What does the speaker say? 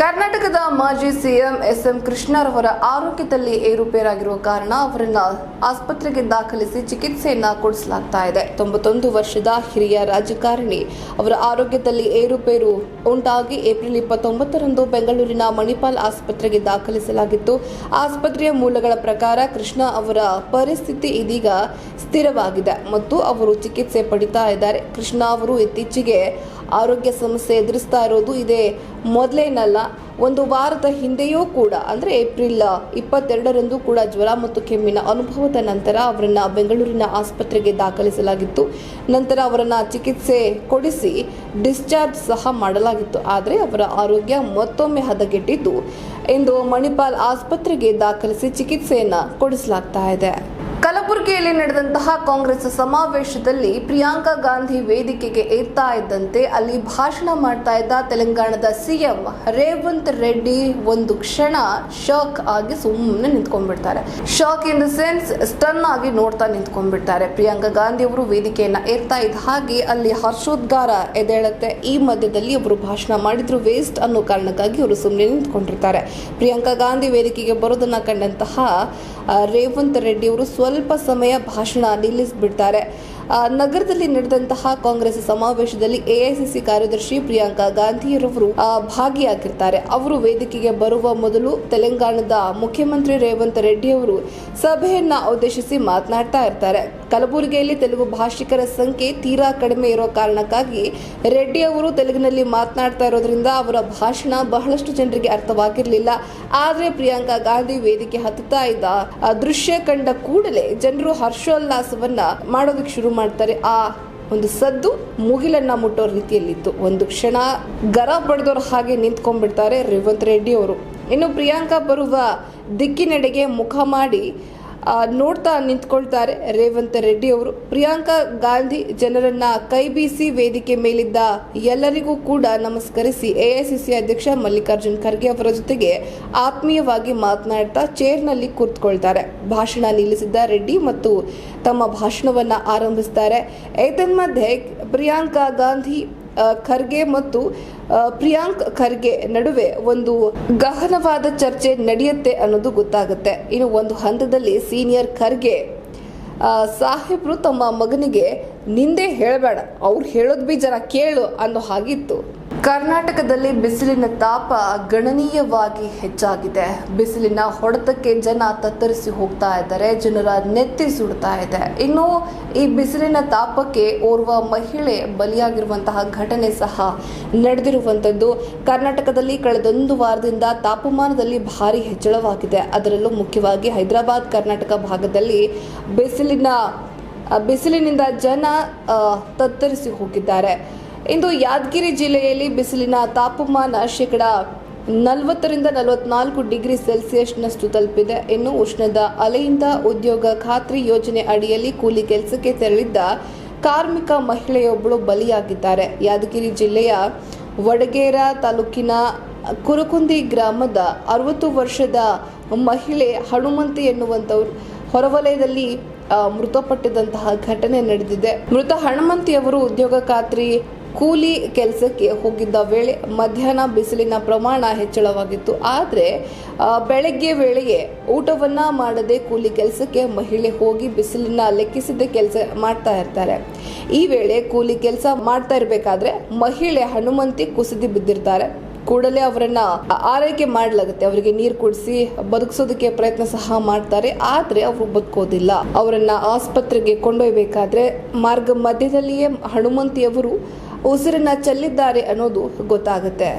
ಕರ್ನಾಟಕದ ಮಾಜಿ CM S M ಕೃಷ್ಣರವರ ಆರೋಗ್ಯದಲ್ಲಿ ಏರುಪೇರಾಗಿರುವ ಕಾರಣ ಅವರನ್ನ ಆಸ್ಪತ್ರೆಗೆ ದಾಖಲಿಸಿ ಚಿಕಿತ್ಸೆಯನ್ನ ಕೊಡಿಸಲಾಗ್ತಾ ಇದೆ. ತೊಂಬತ್ತೊಂದು ವರ್ಷದ ಹಿರಿಯ ರಾಜಕಾರಣಿ ಅವರ ಆರೋಗ್ಯದಲ್ಲಿ ಏರುಪೇರು ಉಂಟಾಗಿ ಏಪ್ರಿಲ್ ಇಪ್ಪತ್ತೊಂಬತ್ತರಂದು ಬೆಂಗಳೂರಿನ ಮಣಿಪಾಲ್ ಆಸ್ಪತ್ರೆಗೆ ದಾಖಲಿಸಲಾಗಿತ್ತು. ಆಸ್ಪತ್ರೆಯ ಮೂಲಗಳ ಪ್ರಕಾರ ಕೃಷ್ಣ ಅವರ ಪರಿಸ್ಥಿತಿ ಇದೀಗ ಸ್ಥಿರವಾಗಿದೆ ಮತ್ತು ಅವರು ಚಿಕಿತ್ಸೆ ಪಡಿತಾ ಇದ್ದಾರೆ. ಕೃಷ್ಣ ಅವರು ಇತ್ತೀಚೆಗೆ ಆರೋಗ್ಯ ಸಮಸ್ಯೆ ಎದುರಿಸ್ತಾ ಇರೋದು ಇದೇ ಮೊದಲೇನಲ್ಲ ಒಂದು ವಾರದ ಹಿಂದೆಯೂ ಕೂಡ, ಅಂದರೆ ಏಪ್ರಿಲ್ ಇಪ್ಪತ್ತೆರಡರಂದು ಕೂಡ ಜ್ವರ ಮತ್ತು ಕೆಮ್ಮಿನ ಅನುಭವದ ನಂತರ ಅವರನ್ನು ಬೆಂಗಳೂರಿನ ಆಸ್ಪತ್ರೆಗೆ ದಾಖಲಿಸಲಾಗಿತ್ತು. ನಂತರ ಅವರನ್ನು ಚಿಕಿತ್ಸೆ ಕೊಡಿಸಿ ಡಿಸ್ಚಾರ್ಜ್ ಸಹ ಮಾಡಲಾಗಿತ್ತು. ಆದರೆ ಅವರ ಆರೋಗ್ಯ ಮತ್ತೊಮ್ಮೆ ಹದಗೆಟ್ಟಿದ್ದು ಇಂದು ಮಣಿಪಾಲ್ ಆಸ್ಪತ್ರೆಗೆ ದಾಖಲಿಸಿ ಚಿಕಿತ್ಸೆಯನ್ನು ಕೊಡಿಸಲಾಗ್ತಾ ಇದೆ. ಕಲಬುರಗಿಯಲ್ಲಿ ನಡೆದಂತಹ ಕಾಂಗ್ರೆಸ್ ಸಮಾವೇಶದಲ್ಲಿ ಪ್ರಿಯಾಂಕಾ ಗಾಂಧಿ ವೇದಿಕೆಗೆ ಏರ್ತಾ ಇದ್ದಂತೆ ಅಲ್ಲಿ ಭಾಷಣ ಮಾಡ್ತಾ ಇದ್ದ ತೆಲಂಗಾಣದ ಸಿಎಂ ರೇವಂತ್ ರೆಡ್ಡಿ ಒಂದು ಕ್ಷಣ ಶಾಕ್ ಆಗಿ ಸುಮ್ಮನೆ ನಿಂತ್ಕೊಂಡ್ಬಿಡ್ತಾರೆ. Shock in the sense stun ಆಗಿ ನೋಡ್ತಾ ನಿಂತ್ಕೊಂಡ್ಬಿಡ್ತಾರೆ. ಪ್ರಿಯಾಂಕಾ ಗಾಂಧಿ ಅವರು ವೇದಿಕೆಯನ್ನ ಏರ್ತಾ ಇದ್ದ ಹಾಗೆ ಅಲ್ಲಿ ಹರ್ಷೋದ್ಗಾರ ಎದೇಳುತ್ತೆ ಈ ಮಧ್ಯದಲ್ಲಿ ಅವರು ಭಾಷಣ ಮಾಡಿದ್ರು ವೇಸ್ಟ್ ಅನ್ನೋ ಕಾರಣಕ್ಕಾಗಿ ಅವರು ಸುಮ್ಮನೆ ನಿಂತ್ಕೊಂಡಿರ್ತಾರೆ. ಪ್ರಿಯಾಂಕಾ ಗಾಂಧಿ ವೇದಿಕೆಗೆ ಬರೋದನ್ನ ಕಂಡಂತಹ ರೇವಂತ್ ರೆಡ್ಡಿ ಅವರು ಸ್ವಲ್ಪ ಸಮಯ ಭಾಷಣ ನಿಲ್ಲಿಸಿಬಿಡ್ತಾರೆ. ನಗರದಲ್ಲಿ ನಡೆದಂತಹ ಕಾಂಗ್ರೆಸ್ ಸಮಾವೇಶದಲ್ಲಿ ಎಐಸಿಸಿ ಕಾರ್ಯದರ್ಶಿ ಪ್ರಿಯಾಂಕಾ ಗಾಂಧಿಯರವರು ಅವರು ಭಾಗಿಯಾಗಿರ್ತಾರೆ. ಅವರು ವೇದಿಕೆಗೆ ಬರುವ ಮೊದಲು ತೆಲಂಗಾಣದ ಮುಖ್ಯಮಂತ್ರಿ ರೇವಂತ್ ರೆಡ್ಡಿ ಅವರು ಸಭೆಯನ್ನ ಉದ್ದೇಶಿಸಿ ಮಾತನಾಡ್ತಾ ಇರ್ತಾರೆ. ಕಲಬುರಗಿಯಲ್ಲಿ ತೆಲುಗು ಭಾಷಿಕರ ಸಂಖ್ಯೆ ತೀರಾ ಕಡಿಮೆ ಇರೋ ಕಾರಣಕ್ಕಾಗಿ ರೆಡ್ಡಿ ಅವರು ತೆಲುಗಿನಲ್ಲಿ ಮಾತನಾಡ್ತಾ ಇರೋದ್ರಿಂದ ಅವರ ಭಾಷಣ ಬಹಳಷ್ಟು ಜನರಿಗೆ ಅರ್ಥವಾಗಿರಲಿಲ್ಲ. ಆದರೆ ಪ್ರಿಯಾಂಕಾ ಗಾಂಧಿ ವೇದಿಕೆ ಹತ್ತುತ್ತಾ ಇದ್ದ ದೃಶ್ಯ ಕಂಡ ಕೂಡಲೇ ಜನರು ಹರ್ಷೋಲ್ಲಾಸವನ್ನ ಮಾಡೋದಕ್ಕೆ ಶುರು ಮಾಡ್ತಾರೆ. ಆ ಒಂದು ಸದ್ದು ಮುಗಿಲನ್ನ ಮುಟ್ಟೋ ರೀತಿಯಲ್ಲಿತ್ತು. ಒಂದು ಕ್ಷಣ ಗರ ಬಡ್ದವ್ರ ಹಾಗೆ ನಿಂತ್ಕೊಂಡ್ಬಿಡ್ತಾರೆ ರೇವಂತ್ ರೆಡ್ಡಿ ಅವರು. ಇನ್ನು ಪ್ರಿಯಾಂಕಾ ಬರುವ ದಿಕ್ಕಿನೆಡೆಗೆ ಮುಖ ಮಾಡಿ ನೋಡ್ತಾ ನಿಂತ್ಕೊಳ್ತಾರೆ ರೇವಂತ್ ರೆಡ್ಡಿ ಅವರು. ಪ್ರಿಯಾಂಕಾ ಗಾಂಧಿ ಜನರನ್ನ ಕೈ ಬೀಸಿ ವೇದಿಕೆ ಮೇಲಿದ್ದ ಎಲ್ಲರಿಗೂ ಕೂಡ ನಮಸ್ಕರಿಸಿ ಎಐಸಿಸಿ ಅಧ್ಯಕ್ಷ ಮಲ್ಲಿಕಾರ್ಜುನ್ ಖರ್ಗೆ ಅವರ ಜೊತೆಗೆ ಆತ್ಮೀಯವಾಗಿ ಮಾತನಾಡ್ತಾ ಚೇರ್ನಲ್ಲಿ ಕೂತ್ಕೊಳ್ತಾರೆ. ಭಾಷಣ ನಿಲ್ಲಿಸಿದ್ದ ರೆಡ್ಡಿ ಮತ್ತು ತಮ್ಮ ಭಾಷಣವನ್ನ ಆರಂಭಿಸ್ತಾರೆ. ಏತನ್ಮಧ್ಯೆ ಪ್ರಿಯಾಂಕಾ ಗಾಂಧಿ ಖರ್ಗೆ ಮತ್ತು ಪ್ರಿಯಾಂಕ್ ಖರ್ಗೆ ನಡುವೆ ಒಂದು ಗಹನವಾದ ಚರ್ಚೆ ನಡೆಯುತ್ತೆ ಅನ್ನೋದು ಗೊತ್ತಾಗುತ್ತೆ. ಇನ್ನು ಒಂದು ಹಂತದಲ್ಲಿ ಸೀನಿಯರ್ ಖರ್ಗೆ ಸಾಹೇಬ್ರು ತಮ್ಮ ಮಗನಿಗೆ ನಿಂದೆ ಹೇಳಬೇಡ, ಅವ್ರು ಹೇಳೋದು ಬಿ ಜನ ಕೇಳು ಅನ್ನೋ ಹಾಗಿತ್ತು. ಕರ್ನಾಟಕದಲ್ಲಿ ಬಿಸಿಲಿನ ತಾಪ ಗಣನೀಯವಾಗಿ ಹೆಚ್ಚಾಗಿದೆ. ಬಿಸಿಲಿನ ಹೊಡೆತಕ್ಕೆ ಜನ ತತ್ತರಿಸಿ ಹೋಗ್ತಾ ಇದ್ದಾರೆ. ಜನರ ನೆತ್ತಿ ಸುಡ್ತಾ ಇದೆ. ಇನ್ನು ಈ ಬಿಸಿಲಿನ ತಾಪಕ್ಕೆ ಓರ್ವ ಮಹಿಳೆ ಬಲಿಯಾಗಿರುವಂತಹ ಘಟನೆ ಸಹ ನಡೆದಿರುವಂಥದ್ದು. ಕರ್ನಾಟಕದಲ್ಲಿ ಕಳೆದೊಂದು ವಾರದಿಂದ ತಾಪಮಾನದಲ್ಲಿ ಭಾರಿ ಹೆಚ್ಚಳವಾಗಿದೆ. ಅದರಲ್ಲೂ ಮುಖ್ಯವಾಗಿ ಹೈದರಾಬಾದ್, ಕರ್ನಾಟಕ ಭಾಗದಲ್ಲಿ ಬಿಸಿಲಿನ, ಬಿಸಿಲಿನಿಂದ ಜನ ತತ್ತರಿಸಿ ಹೋಗಿದ್ದಾರೆ. ಇಂದು ಯಾದಗಿರಿ ಜಿಲ್ಲೆಯಲ್ಲಿ ಬಿಸಿಲಿನ ತಾಪಮಾನ ಶೇಕಡ ನಲವತ್ತರಿಂದ ನಲವತ್ನಾಲ್ಕು ಡಿಗ್ರಿ ಸೆಲ್ಸಿಯಸ್ನಷ್ಟು ತಲುಪಿದೆ. ಇನ್ನು ಉಷ್ಣದ ಅಲೆಯಿಂದ ಉದ್ಯೋಗ ಖಾತ್ರಿ ಯೋಜನೆ ಅಡಿಯಲ್ಲಿ ಕೂಲಿ ಕೆಲಸಕ್ಕೆ ತೆರಳಿದ್ದ ಕಾರ್ಮಿಕ ಮಹಿಳೆಯೊಬ್ಬಳು ಬಲಿಯಾಗಿದ್ದಾರೆ. ಯಾದಗಿರಿ ಜಿಲ್ಲೆಯ ವಡಗೇರ ತಾಲೂಕಿನ ಕುರುಕುಂದಿ ಗ್ರಾಮದ ಅರವತ್ತು ವರ್ಷದ ಮಹಿಳೆ ಹನುಮಂತಿ ಎನ್ನುವಂಥವ್ರು ಹೊರವಲಯದಲ್ಲಿ ಮೃತಪಟ್ಟಿದಂತಹ ಘಟನೆ ನಡೆದಿದೆ. ಮೃತ ಹನುಮಂತಿಯವರು ಉದ್ಯೋಗ ಖಾತ್ರಿ ಕೂಲಿ ಕೆಲಸಕ್ಕೆ ಹೋಗಿದ್ದ ವೇಳೆ ಮಧ್ಯಾಹ್ನ ಬಿಸಿಲಿನ ಪ್ರಮಾಣ ಹೆಚ್ಚಳವಾಗಿತ್ತು. ಆದರೆ ಬೆಳಗ್ಗೆ ವೇಳೆಗೆ ಊಟವನ್ನ ಮಾಡದೆ ಕೂಲಿ ಕೆಲಸಕ್ಕೆ ಮಹಿಳೆ ಹೋಗಿ ಬಿಸಿಲನ್ನ ಲೆಕ್ಕಿಸದೆ ಕೆಲಸ ಮಾಡ್ತಾ ಇರ್ತಾರೆ. ಈ ವೇಳೆ ಕೂಲಿ ಕೆಲಸ ಮಾಡ್ತಾ ಇರಬೇಕಾದ್ರೆ ಮಹಿಳೆ ಹನುಮಂತಿ ಕುಸಿದು ಬಿದ್ದಿರ್ತಾರೆ. ಕೂಡಲೇ ಅವರನ್ನ ಆರೈಕೆ ಮಾಡಲಾಗುತ್ತೆ. ಅವರಿಗೆ ನೀರು ಕುಡಿಸಿ ಬದುಕಿಸೋದಕ್ಕೆ ಪ್ರಯತ್ನ ಸಹ ಮಾಡ್ತಾರೆ. ಆದ್ರೆ ಅವರು ಬದುಕೋದಿಲ್ಲ. ಅವರನ್ನ ಆಸ್ಪತ್ರೆಗೆ ಕೊಂಡೊಯ್ಬೇಕಾದ್ರೆ ಮಾರ್ಗ ಮಧ್ಯದಲ್ಲಿಯೇ ಹನುಮಂತಿಯವರು ಉಸಿರನ್ನ ಚೆಲ್ಲಿದ್ದಾರೆ ಅನ್ನೋದು ಗೊತ್ತಾಗುತ್ತೆ.